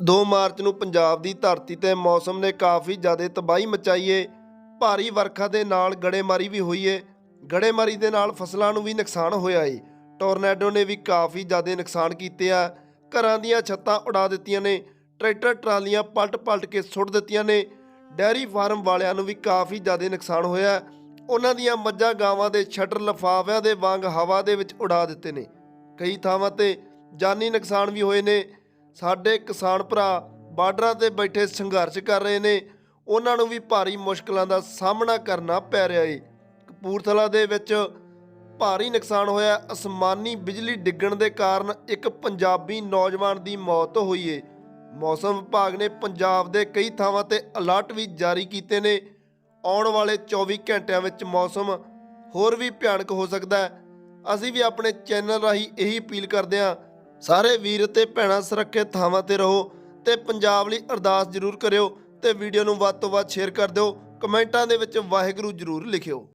2 March ਨੂੰ ਪੰਜਾਬ ਦੀ ਧਰਤੀ ਤੇ ਮੌਸਮ ਨੇ ਕਾਫੀ ਜ਼ਿਆਦਾ ਤਬਾਹੀ ਮਚਾਈ ਏ। ਭਾਰੀ ਵਰਖਾ ਦੇ ਨਾਲ ਗੜੇਮਾਰੀ ਵੀ ਹੋਈ ਏ। ਗੜੇਮਾਰੀ ਦੇ ਨਾਲ ਫਸਲਾਂ ਨੂੰ ਵੀ ਨੁਕਸਾਨ ਹੋਇਆ ਏ। ਟੋਰਨੈਡੋ ਨੇ ਵੀ ਕਾਫੀ ਜ਼ਿਆਦਾ ਨੁਕਸਾਨ ਕੀਤੇ ਆ। ਘਰਾਂ ਦੀਆਂ ਛੱਤਾਂ ਉਡਾ ਦਿੱਤੀਆਂ ਨੇ। ਟਰੈਕਟਰ, ਟਰਾਲੀਆਂ ਪਲਟ-ਪਲਟ ਕੇ ਸੁੱਟ ਦਿੱਤੀਆਂ ਨੇ। ਡੈਰੀ ਫਾਰਮ ਵਾਲਿਆਂ ਨੂੰ ਵੀ ਕਾਫੀ ਜ਼ਿਆਦਾ ਨੁਕਸਾਨ ਹੋਇਆ ਉਹਨਾਂ ਦੀਆਂ ਮੱਝਾਂ ਗਾਵਾਂ ਦੇ ਸ਼ਟਰ ਲਫਾਫਿਆਂ ਦੇ ਵਾਂਗ ਹਵਾ ਦੇ ਵਿੱਚ ਉਡਾ ਦਿੱਤੇ ਨੇ। ਕਈ ਥਾਵਾਂ ਤੇ ਜਾਨੀ ਨੁਕਸਾਨ ਵੀ ਹੋਏ ਨੇ। ਸਾਡੇ ਕਿਸਾਨ ਭਰਾ ਬਾਰਡਰਾਂ ਤੇ ਬੈਠੇ ਸੰਘਰਸ਼ ਕਰ ਰਹੇ ਨੇ। ਉਹਨਾਂ ਨੂੰ ਵੀ ਭਾਰੀ ਮੁਸ਼ਕਲਾਂ ਦਾ ਸਾਹਮਣਾ ਕਰਨਾ ਪੈ ਰਿਹਾ ਏ। ਕਪੂਰਥਲਾ ਦੇ ਵਿੱਚ ਭਾਰੀ ਨੁਕਸਾਨ ਹੋਇਆ। ਅਸਮਾਨੀ ਬਿਜਲੀ ਡਿੱਗਣ ਦੇ ਕਾਰਨ ਇੱਕ ਪੰਜਾਬੀ ਨੌਜਵਾਨ ਦੀ ਮੌਤ ਹੋਈ ਏ। ਮੌਸਮ ਵਿਭਾਗ ਨੇ ਪੰਜਾਬ ਦੇ ਕਈ ਥਾਵਾਂ ਤੇ ਅਲਰਟ ਵੀ ਜਾਰੀ ਕੀਤੇ ਨੇ। ਆਉਣ ਵਾਲੇ 24 ਘੰਟਿਆਂ ਵਿੱਚ ਮੌਸਮ ਹੋਰ ਵੀ ਭਿਆਨਕ ਹੋ ਸਕਦਾ ਹੈ। ਅਸੀਂ ਵੀ ਆਪਣੇ ਚੈਨਲ ਰਾਹੀਂ ਇਹੀ ਅਪੀਲ ਕਰਦੇ ਹਾਂ ਸਾਰੇ ਵੀਰ ਤੇ ਭੈਣਾਂ ਸੁਰੱਖਿਅਤ ਥਾਵਾਂ ਤੇ ਰਹੋ ਤੇ ਪੰਜਾਬ ਲਈ ਅਰਦਾਸ ਜ਼ਰੂਰ ਕਰਿਓ ਤੇ ਵੀਡੀਓ ਨੂੰ ਵੱਧ ਤੋਂ ਵੱਧ ਸ਼ੇਅਰ ਕਰ ਦਿਓ। ਕਮੈਂਟਾਂ ਦੇ ਵਿੱਚ ਵਾਹਿਗੁਰੂ ਜ਼ਰੂਰ ਲਿਖਿਓ।